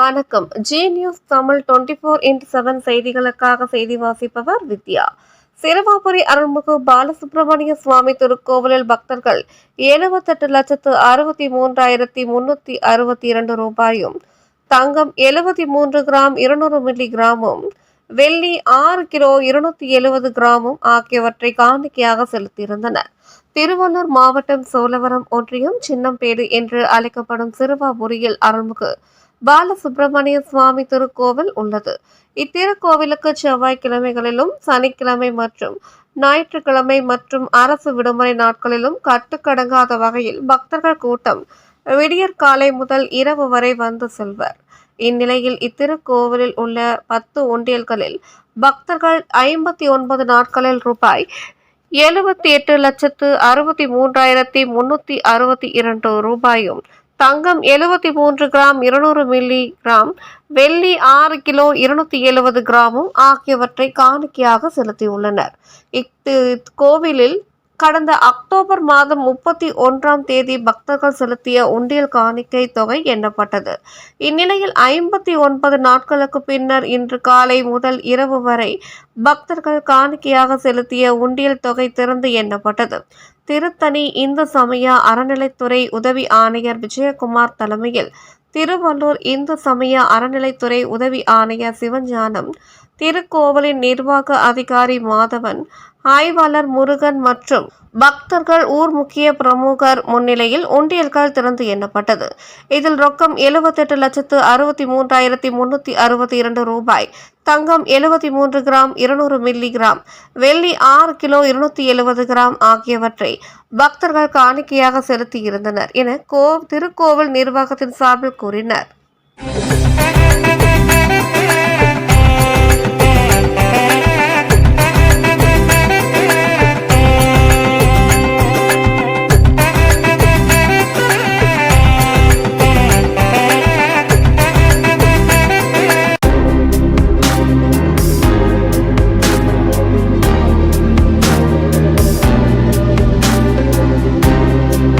வணக்கம். Zee news Tamil twenty four into seven செய்திகளுக்காக செய்தி வாசிப்பவர் வித்யா. சிறுவாபுரி அருள்மிகு பாலசுப்பிரமணிய சுவாமி திருக்கோவிலில் பக்தர்கள் எழுபத்தெட்டு லட்சத்து அறுபத்தி மூன்றாயிரத்தி முன்னூத்தி அறுபத்தி இரண்டு ரூபாயும் தங்கம் எழுபத்தி மூன்று கிராம் இருநூறு மில்லி கிராமும் வெள்ளி ஆறு கிலோ இருநூத்தி எழுபது கிராமும் ஆகியவற்றை காணிக்கையாக செலுத்தியிருந்தனர். திருவள்ளூர் மாவட்டம் சோழவரம் ஒன்றியம் சின்னம்பேடு என்று அழைக்கப்படும் சிறுவாபுரியில் அருள்மிகு பாலசுப்பிரமணிய சுவாமி திருக்கோவில் உள்ளது. இத்திருக்கோவிலுக்கு செவ்வாய்க்கிழமைகளிலும் சனிக்கிழமை மற்றும் ஞாயிற்றுக்கிழமை மற்றும் அரசு விடுமுறை நாட்களிலும் கட்டுக்கடங்காத வகையில் பக்தர்கள் கூட்டம் விடியற்காலை முதல் இரவு வரை வந்து செல்வர். இந்நிலையில் இத்திருக்கோவிலில் உள்ள பத்து ஒன்றியல்களில் பக்தர்கள் ஐம்பத்தி ஒன்பது நாட்களில் ரூபாய் எழுபத்தி எட்டு லட்சத்து அறுபத்தி மூன்றாயிரத்தி முன்னூத்தி அறுபத்தி இரண்டு ரூபாயும் தங்கம் எழுபத்தி மூன்று கிராம் இருநூறு மில்லி கிராம் வெள்ளி ஆறு கிலோ இருநூத்தி எழுபது கிராமும் ஆகியவற்றை காணிக்கையாக செலுத்தியுள்ளனர். இத்து கோவிலில் கடந்த அக்டோபர் மாதம் முப்பத்தி ஒன்றாம் தேதி பக்தர்கள் செலுத்திய உண்டியல் காணிக்கை தொகை எண்ணப்பட்டது. இந்நிலையில் ஐம்பத்தி ஒன்பது நாட்களுக்கு பின்னர் இன்று காலை முதல் இரவு வரை பக்தர்கள் காணிக்கையாக செலுத்திய உண்டியல் தொகை திறந்து எண்ணப்பட்டது. திருத்தணி இந்து சமய அறநிலைத்துறை உதவி ஆணையர் விஜயகுமார் தலைமையில் திருவள்ளூர் இந்து சமய அறநிலைத்துறை உதவி ஆணையர் சிவஞானம் திருக்கோவிலின் நிர்வாக அதிகாரி மாதவன் ஆய்வாளர் முருகன் மற்றும் பக்தர்கள் ஊர் முக்கிய பிரமுகர் முன்னிலையில் உண்டியல்கள் திறந்து எண்ணப்பட்டது. இதில் ரொக்கம் எழுபத்தெட்டு லட்சத்து அறுபத்தி மூன்றாயிரத்தி முன்னூத்தி அறுபத்தி இரண்டு ரூபாய். தங்கம் எழுபத்தி மூன்று கிராம் இருநூறு மில்லி கிராம் வெள்ளி ஆறு கிலோ இருநூத்தி எழுபது கிராம் ஆகியவற்றை பக்தர்கள் காணிக்கையாக செலுத்தியிருந்தனர் என கோ திருக்கோவில் நிர்வாகத்தின் சார்பில் கூறினர்.